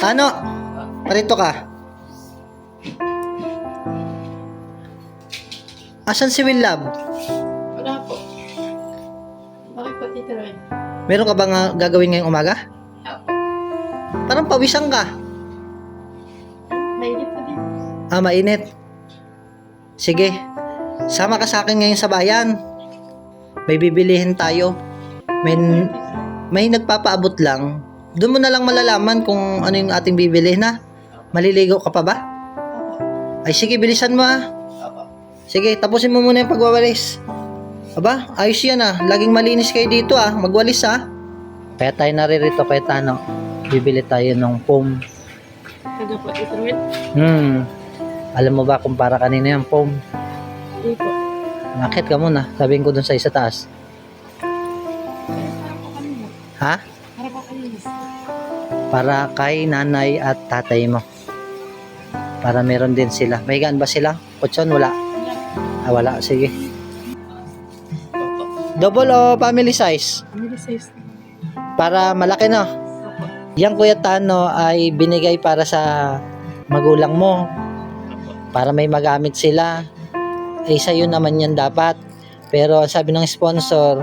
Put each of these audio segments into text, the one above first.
Tano, parito ka. Asan si Will Love? Wala po. Bakit po, Tito Roy? Meron ka bang ah, gagawin ngayong umaga? Apo. Parang pawisan ka. Mainit po din. Ah, mainit. Sige, sama ka sa akin ngayon sa bayan. May bibilihin tayo. May, may nagpapaabot lang. Doon mo na lang malalaman kung ano yung ating bibilihin na. Maliligo ka pa ba? Ay sige, bilisan mo ah. Sige, tapusin mo muna yung pagwawalis. Aba, ayos yan ah. Laging malinis kayo dito ah. Magwalis ah. Kaya tayo naririto kay Tano. Bibili tayo ng foam. Taga po, Roy? Hmm. Alam mo ba kung para kanina yung foam? Hindi po. Nakit ka muna. Sabihin ko dun sa isa taas. Ha? Para kay nanay at tatay mo. Para meron din sila. May gaan ba sila? Kutsyon? Wala. Ah, wala. Sige. Double o family size? Family size. Para malaki no? Yang Kuya Tano ay binigay para sa magulang mo. Para may magamit sila. Eh, sa'yo naman yan dapat. Pero sabi ng sponsor,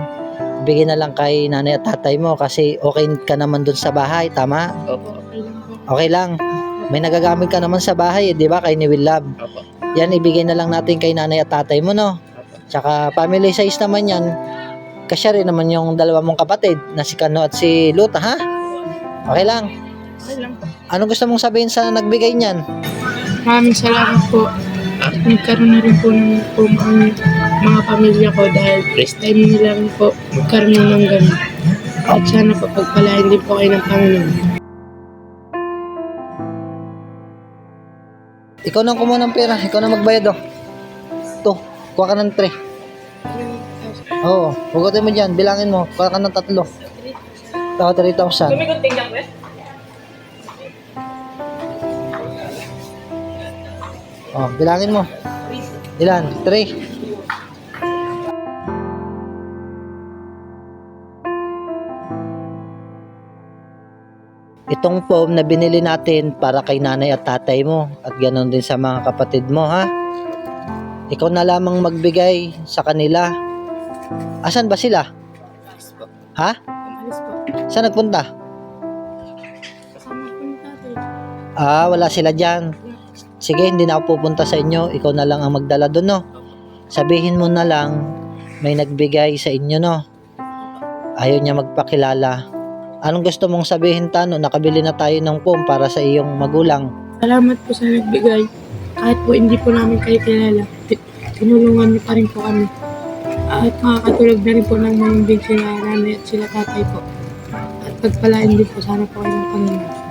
bigyan na lang kay nanay at tatay mo kasi okay ka naman dun sa bahay, tama? Opo. Okay lang po. Okay lang. May nagagamit ka naman sa bahay, eh, di ba? Kay ni Will Love. Opo. Yan, ibigay na lang natin kay nanay at tatay mo, no? Tsaka family size naman yan. Kasya rin naman yung dalawa mong kapatid na si Kano at si Luta, ha? Okay lang. Okay lang po. Ano gusto mong sabihin sa nagbigay niyan? Maraming salamat po. Nagkaroon na rin po ng po ang mga pamilya ko dahil first time nila rin po magkaroon ng ganun. At sana po pagpalain din po kayo ng Panginoon. Ikaw nang kumuha ng pera. Ikaw na magbayad, oh. Ito, kuha ka ng 3. Oo, hugutin mo dyan. Bilangin mo. Kuha ka ng tatlo. Ito, 3,000. Gumigunting lang ba? Oh, bilangin mo. Ilan? 3. Itong foam na binili natin para kay nanay at tatay mo at ganoon din sa mga kapatid mo ha. Ikaw na lamang magbigay sa kanila. Asan ba sila? Ha? Saan nagpunta? Ah, wala sila dyan. Sige, hindi na ako pupunta sa inyo. Ikaw na lang ang magdala doon, no? Sabihin mo na lang, may nagbigay sa inyo, no? Ayaw niya magpakilala. Anong gusto mong sabihin, Tano? Nakabili na tayo ng foam para sa iyong magulang. Salamat po sa nagbigay. Kahit po hindi po namin kayo kilala, ti- tinulungan niyo pa rin po kami. At makakatulog na rin po ng mga sila nanay at sila tatay po. At pagpalain din po sana po kayo ng Panginoon.